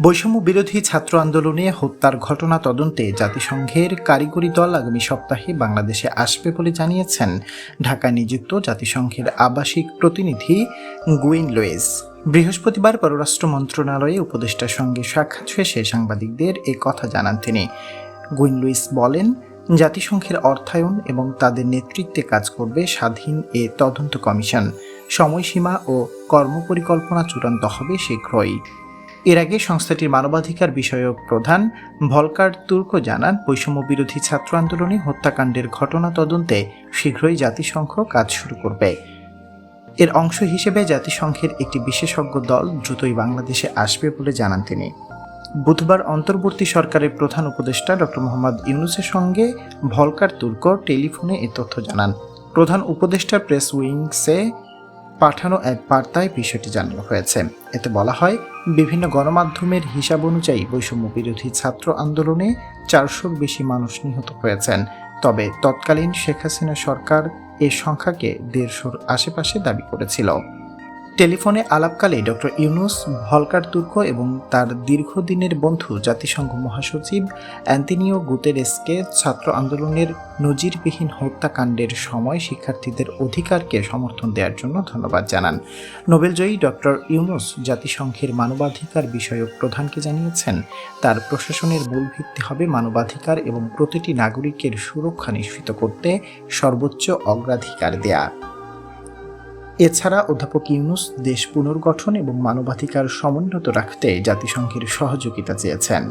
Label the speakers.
Speaker 1: বৈষম্য বিরোধী ছাত্র আন্দোলনে হত্যার ঘটনা তদন্তে জাতিসংঘের কারিগরি দল আগামী সপ্তাহে বাংলাদেশে আসবে বলে জানিয়েছেন ঢাকায় নিযুক্ত জাতিসংঘের আবাসিক প্রতিনিধি গুইন লুইস। বৃহস্পতিবার পররাষ্ট্র মন্ত্রণালয়ে উপদেষ্টার সঙ্গে সাক্ষাৎ শেষে সাংবাদিকদের এ কথা জানান তিনি। গুইন লুইস বলেন, জাতিসংঘের অর্থায়ন এবং তাদের নেতৃত্বে কাজ করবে স্বাধীন এ তদন্ত কমিশন। সময়সীমা ও কর্মপরিকল্পনা চূড়ান্ত হবে শীঘ্রই। এর আগে সংস্থাটির মানবাধিকার বিষয়ক প্রধান ভলকার তুর্ক জানান, বৈষম্য বিরোধী ছাত্র আন্দোলনে হত্যাকাণ্ডের ঘটনা তদন্তে শীঘ্রই জাতিসংঘ কাজ শুরু করবে। এর অংশ হিসেবে জাতিসংঘের একটি বিশেষজ্ঞ দল দ্রুতই বাংলাদেশে আসবে বলে জানান তিনি। বুধবার অন্তর্বর্তী সরকারের প্রধান উপদেষ্টা ডক্টর মোহাম্মদ ইউনুসের সঙ্গে ভলকার তুর্ক টেলিফোনে এ তথ্য জানান। প্রধান উপদেষ্টার প্রেস উইংসে পাঠানো এক বার্তায় বিষয়টি জানানো হয়েছে। এতে বলা হয়, বিভিন্ন গণমাধ্যমের হিসাব অনুযায়ী বৈষম্য বিরোধী ছাত্র আন্দোলনে চারশোর বেশি মানুষ নিহত হয়েছেন। তবে তৎকালীন শেখ হাসিনা সরকার এ সংখ্যাকে দেড়শোর আশেপাশে দাবি করেছিল। টেলিফোনে আলাপকালে ডক্টর ইউনুস, ভলকার তুর্ক এবং তার দীর্ঘদিনের বন্ধু জাতিসংঘ মহাসচিব অ্যান্টনিও গুতেরেসকে ছাত্র আন্দোলনের নজিরবিহীন হত্যাকাণ্ডের সময় শিক্ষার্থীদের অধিকারকে সমর্থন দেওয়ার জন্য ধন্যবাদ জানান। নোবেলজয়ী ডক্টর ইউনুস জাতিসংঘের মানবাধিকার বিষয়ক প্রধানকে জানিয়েছেন, তার প্রশাসনের মূল ভিত্তি হবে মানবাধিকার এবং প্রতিটি নাগরিকের সুরক্ষা নিশ্চিত করতে সর্বোচ্চ অগ্রাধিকার দেয়া। এছাড়া অধ্যাপক ইউনুস দেশ পুনর্গঠন এবং মানবাধিকার সমুন্নত রাখতে জাতিসংঘের সহযোগিতা চেয়েছেন।